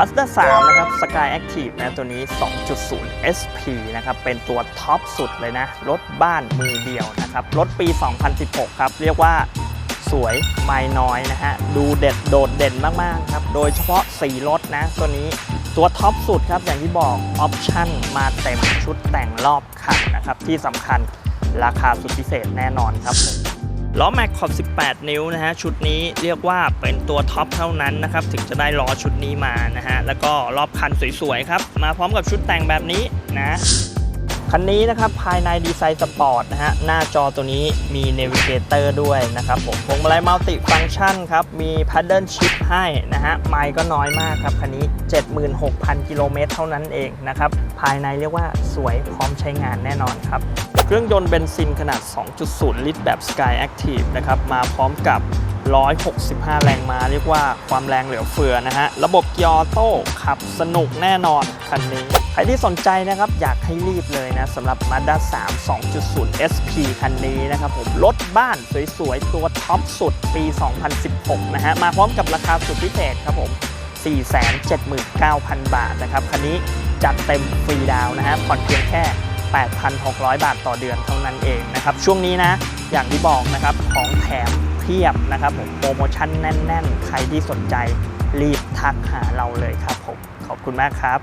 Mazda 3 นะครับ Sky Active นะตัวนี้ 2.0 SP นะครับ เป็นตัวท็อปสุดเลยนะ รถบ้านมือเดียวนะครับ รถปี 2016 ครับ เรียกว่าสวยไม่น้อยนะฮะ ดูเด็ดโดดเด่นมาก ๆ ครับ โดยเฉพาะสีรถนะ ตัวนี้ตัวท็อปสุดครับ อย่างที่บอกออปชั่นมาเต็มชุดแต่งรอบคันนะครับ ที่สำคัญราคาสุดพิเศษแน่นอนครับ ล้อแม็กขอบ 18 นิ้วนะฮะ ชุดนี้เรียกว่าเป็นตัวท็อปเท่านั้นนะครับ ถึงจะได้ล้อชุดนี้มานะฮะ แล้วก็รอบคันสวยๆครับ มาพร้อมกับชุดแต่งแบบนี้นะ คันนี้นะครับภายในดีไซน์สปอร์ตนะฮะหน้าจอตัวนี้มีเนวิเกเตอร์ด้วยนะครับผมพวงมาลัยมัลติฟังชันครับ มีพ a ดเดิลชิพให้นะฮะไมล์ก็น้อยมากครับ คันนี้ 76,000 กิโลเมตรเท่านั้นเองนะครับ ภายในเรียกว่าสวยพร้อมใช้งานแน่นอนครับ เครื่องยนต์เบนซินขนาด 2.0 ลิตรแบบ Sky Active นะครับมาพร้อมกับ 165 แรงม้าเรียกว่าความแรงเหลือเฟือนะฮะ ระบบเกียร์ออโต้ขับสนุกแน่นอนคันนี้ ใครที่สนใจนะครับอยากให้รีบเลยนะสำหรับ Mazda 3 2.0 SP คันนี้นะครับผมรถบ้านสวยๆ ตัวท็อปสุดปี 2016 นะฮะ มาพร้อมกับราคาสุดพิเศษครับผม 479,000 บาทนะครับคันนี้จัดเต็มฟรีดาวนะฮะผ่อนเพียงแค่ 8,600 บาทต่อเดือนเท่านั้นเองนะครับช่วงนี้นะอย่างที่บอกนะครับของแถม พียบนะครับผมโปรโมชั่นแน่น ๆ ใครที่สนใจรีบทักหาเราเลยครับผมขอบคุณมากครับ